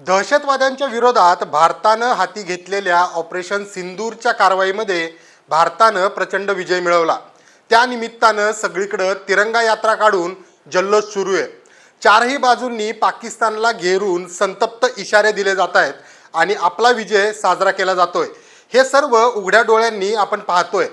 दहशतवाद्यांच्या विरोधात भारतानं हाती घेतलेल्या ऑपरेशन सिंदूरच्या कारवाईमध्ये भारतानं प्रचंड विजय मिळवला. त्यानिमित्तानं सगळीकडं तिरंगा यात्रा काढून जल्लोष सुरू आहे. चारही बाजूंनी पाकिस्तानला घेरून संतप्त इशारे दिले जात आहेत आणि आपला विजय साजरा केला जातोय. हे सर्व उघड्या डोळ्यांनी आपण पाहतोय.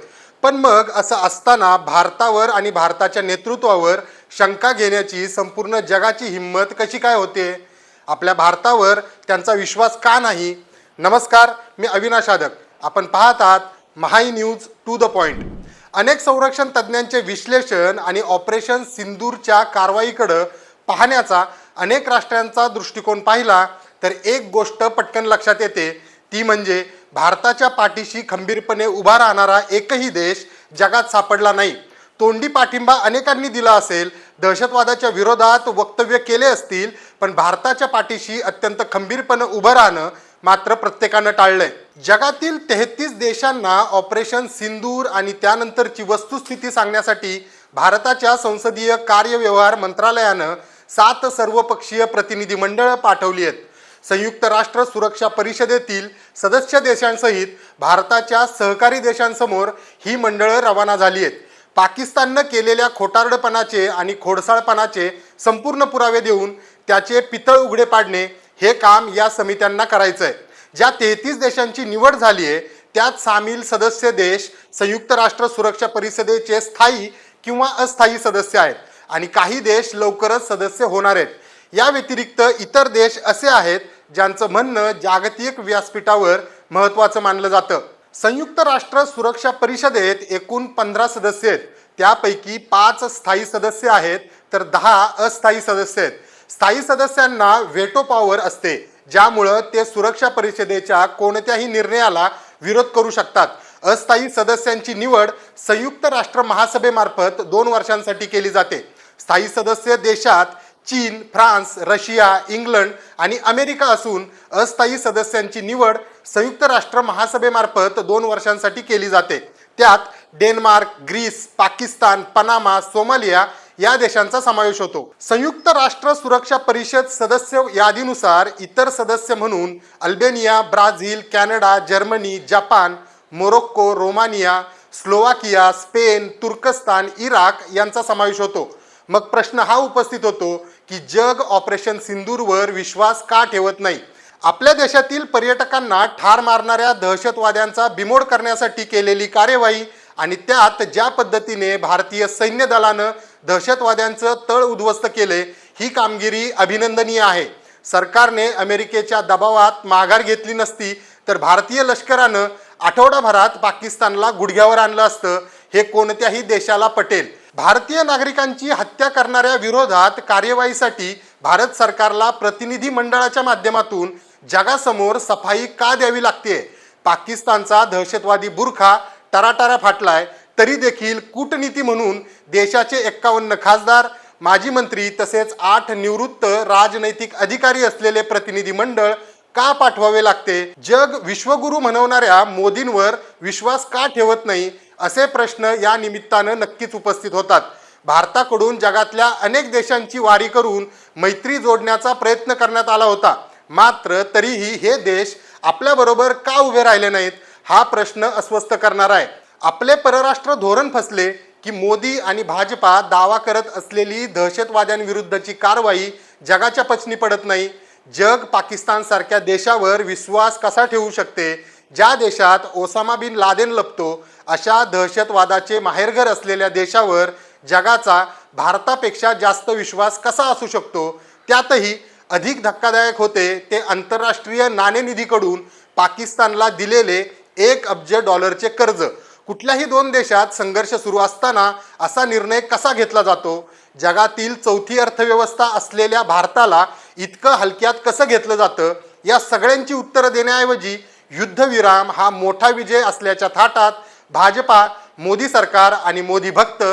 पण मग असं असताना भारतावर आणि भारताच्या नेतृत्वावर शंका घेण्याची संपूर्ण जगाची हिंमत कशी काय होते? आपल्या भारतावर त्यांचा विश्वास का नाही? नमस्कार मी अविनाश आदक आपण पाहत आहात Mahai news to the point. अनेक संरक्षण तज्ज्ञांचे विश्लेषण आणि ऑपरेशन सिंदूरच्या कारवाईकडं पाहण्याचा अनेक राष्ट्रांचा दृष्टिकोन पाहिला तर एक गोष्ट पटकन लक्षात येते. ती म्हणजे भारताच्या पाठीशी खंबीरपणे उभा राहणारा एकही देश जगात सापडला नाही. तोंडी पाठिंबा अनेकांनी दिला असेल. दहशतवादाच्या विरोधात वक्तव्य केले असतील पण भारताच्या पाठीशी अत्यंत खंबीरपणे उभं राहणं मात्र प्रत्येकानं टाळलंय. जगातील तेहतीस देशांना ऑपरेशन सिंदूर आणि त्यानंतरची वस्तुस्थिती सांगण्यासाठी भारताच्या संसदीय कार्यव्यवहार मंत्रालयानं सात सर्वपक्षीय प्रतिनिधी मंडळं पाठवली आहेत. संयुक्त राष्ट्र सुरक्षा परिषदेतील सदस्य देशांसहित भारताच्या सहकारी देशांसमोर ही मंडळं रवाना झाली आहेत. पाकिस्ताननं केलेल्या खोटारडपणाचे आणि खोडसाळपणाचे संपूर्ण पुरावे देऊन त्याचे पितळ उघडे पाडणे हे काम या समित्यांना करायचं आहे ज्या तेहतीस देशांची निवड झाली आहे त्यात सामील सदस्य देश संयुक्त राष्ट्र सुरक्षा परिषदेचे स्थायी किंवा अस्थायी सदस्य आहेत. आणि काही देश लवकरच सदस्य होणार आहेत. या व्यतिरिक्त इतर देश असे आहेत ज्यांचं म्हणणं जागतिक व्यासपीठावर महत्त्वाचं मानलं जातं. संयुक्त राष्ट्र सुरक्षा परिषदेत एकूण पंधरा सदस्य आहेत. त्यापैकी पाच स्थायी सदस्य आहेत तर दहा अस्थायी सदस्य आहेत. स्थायी सदस्यांना वेटो पॉवर असते ज्यामुळं ते सुरक्षा परिषदेच्या कोणत्याही निर्णयाला विरोध करू शकतात. अस्थायी सदस्यांची निवड संयुक्त राष्ट्र महासभेमार्फत दोन वर्षांसाठी केली जाते. स्थायी सदस्य देशात चीन फ्रान्स रशिया इंग्लंड आणि अमेरिका असून अस्थायी सदस्यांची निवड संयुक्त राष्ट्र महासभेमार्फत दोन वर्षांसाठी केली जाते. त्यात Denmark Greece Pakistan Panama Somalia या देशांचा समावेश होतो. संयुक्त राष्ट्र सुरक्षा परिषद सदस्य यादीनुसार इतर सदस्य म्हणून Albania Brazil Canada Germany Japan Morocco Romania Slovakia Spain तुर्कस्तान इराक यांचा समावेश होतो. मग प्रश्न हा उपस्थित होतो की जग ऑपरेशन सिंदूरवर विश्वास का ठेवत नाही? आपल्या देशातील पर्यटकांना ठार मारणाऱ्या दहशतवाद्यांचा बिमोड करण्यासाठी केलेली कार्यवाही आणि त्यात ज्या पद्धतीने भारतीय सैन्य दलानं दहशतवाद्यांचं तळ उद्ध्वस्त केले ही कामगिरी अभिनंदनीय आहे. सरकारने अमेरिकेच्या दबावात माघार घेतली नसती तर भारतीय लष्करानं आठवडाभरात पाकिस्तानला गुडघ्यावर आणलं असतं हे कोणत्याही देशाला पटेल. भारतीय नागरिकांची हत्या करणाऱ्या विरोधात कार्यवाहीसाठी भारत सरकारला प्रतिनिधी मंडळाच्या माध्यमातून जगासमोर सफाई का द्यावी लागते पाकिस्तानचा दहशतवादी बुरखा टराटरा फाटलाय तरी देखील कूटनीती म्हणून देशाचे एक्कावन्न खासदार माजी मंत्री तसेच आठ निवृत्त राजनैतिक अधिकारी असलेले प्रतिनिधी मंडळ का पाठवावे लागते? जग विश्वगुरू म्हणवणाऱ्या मोदींवर विश्वास का ठेवत नाही? असे प्रश्न या निमित्तानं नक्कीच उपस्थित होतात. भारताकडून जगातल्या अनेक देशांची वारी करून मैत्री जोडण्याचा प्रयत्न करण्यात आला होता. मात्र तरीही हे देश आपल्याबरोबर का उभे राहिले नाहीत? हा प्रश्न अस्वस्थ करणार आहे. आपले परराष्ट्र धोरण फसले की मोदी आणि भाजपा दावा करत असलेली दहशतवाद्यांविरुद्धची कारवाई जगाच्या पचनी पडत नाही. जग पाकिस्तानसारख्या देशावर विश्वास कसा ठेवू शकते? ज्या देशात ओसामा बिन लादेन लपतो अशा दहशतवादाचे माहेरघर असलेल्या देशावर जगाचा भारतापेक्षा जास्त विश्वास कसा असू शकतो? त्यातही अधिक धक्कादायक होते ते आंतरराष्ट्रीय नाणेनिधीकडून पाकिस्तानला दिलेले एक अब्ज डॉलरचे कर्ज. कुठल्याही दोन देशात संघर्ष सुरू असताना असा निर्णय कसा घेतला जातो? जगातील चौथी अर्थव्यवस्था असलेल्या भारताला इतकं हलक्यात कसं घेतलं जातं? या सगळ्यांची उत्तरं देण्याऐवजी युद्धविराम हा मोठा विजय असल्याच्या थाटात भाजपा मोदी सरकार आणि मोदी भक्त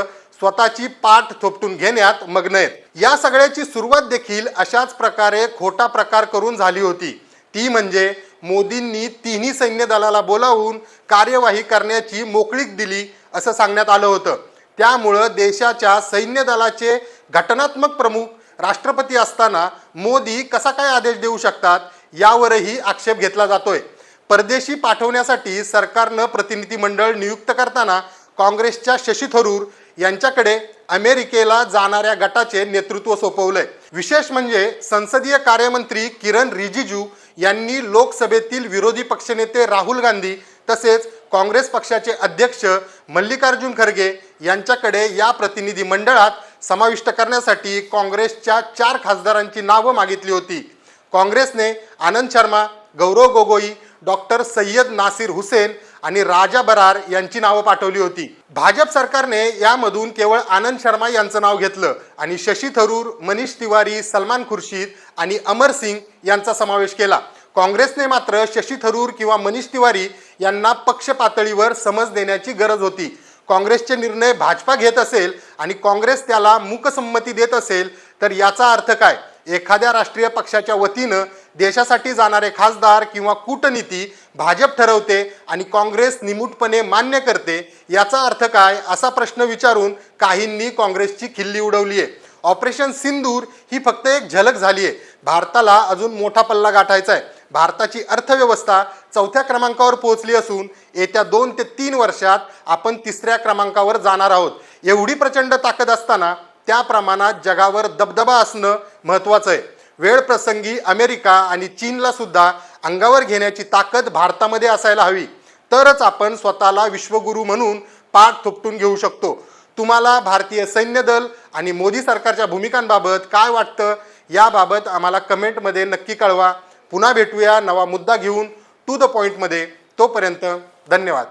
स्वतःची पाठ थोपटून घेण्यात मग्न आहेत. या सगळ्याची सुरुवात देखील अशाच प्रकारे खोटा प्रकार करून झाली होती. ती म्हणजे मोदींनी तिन्ही सैन्य दलाला बोलावून कार्यवाही करण्याची मोकळीक दिली असं सांगण्यात आलं होतं. त्यामुळं देशाच्या सैन्य दलाचे घटनात्मक प्रमुख राष्ट्रपती असताना मोदी कसा काय आदेश देऊ शकतात यावरही आक्षेप घेतला जातोय. परदेशी पाठवण्यासाठी सरकारनं प्रतिनिधी मंडळ नियुक्त करताना काँग्रेसच्या शशी थरूर यांच्याकडे अमेरिकेला जाणाऱ्या गटाचे नेतृत्व सोपवलंय. विशेष म्हणजे संसदीय कार्यमंत्री किरण रिजिजू यांनी लोकसभेतील विरोधी पक्षनेते राहुल गांधी तसेच काँग्रेस पक्षाचे अध्यक्ष मल्लिकार्जुन खरगे यांच्याकडे या प्रतिनिधी मंडळात समाविष्ट करण्यासाठी काँग्रेसच्या चार खासदारांची नावं मागितली होती. काँग्रेसने आनंद शर्मा गौरव गोगोई डॉक्टर सय्यद नासिर हुसेन आणि राजा बरार यांची नावं पाठवली होती. भाजप सरकारने यामधून केवळ आनंद शर्मा यांचं नाव घेतलं आणि शशी थरूर मनीष तिवारी सलमान खुर्शीद आणि अमर सिंग यांचा समावेश केला. काँग्रेसने मात्र शशी थरूर किंवा मनीष तिवारी यांना पक्ष पातळीवर समज देण्याची गरज होती. काँग्रेसचे निर्णय भाजपा घेत असेल आणि काँग्रेस त्याला मूकसंमती देत असेल तर याचा अर्थ काय? एखाद्या राष्ट्रीय पक्षाच्या वतीनं देशासाठी जाणारे खासदार किंवा कूटनीती भाजप ठरवते आणि काँग्रेस निमूटपणे मान्य करते याचा अर्थ काय असा प्रश्न विचारून काहींनी काँग्रेसची खिल्ली उडवली आहे. ऑपरेशन सिंदूर ही फक्त एक झलक झाली आहे. भारताला अजून मोठा पल्ला गाठायचा आहे. भारताची अर्थव्यवस्था चौथ्या क्रमांकावर पोहोचली असून येत्या दोन ते तीन वर्षात आपण तिसऱ्या क्रमांकावर जाणार आहोत. एवढी प्रचंड ताकद असताना त्या प्रमाणात जगावर दबदबा असणं महत्त्वाचं आहे. वेळप्रसंगी अमेरिका आणि चीनला सुद्धा अंगावर घेण्याची ताकद भारतामध्ये असायला हवी. तरच आपण स्वतःला विश्वगुरू म्हणून पाठ थोपटून घेऊ शकतो. तुम्हाला भारतीय सैन्य दल आणि मोदी सरकारच्या भूमिकांबाबत काय वाटतं? याबाबत आम्हाला कमेंटमध्ये नक्की कळवा. पुन्हा भेटूया नवा मुद्दा घेऊन. टू द पॉईंटमध्ये तोपर्यंत धन्यवाद.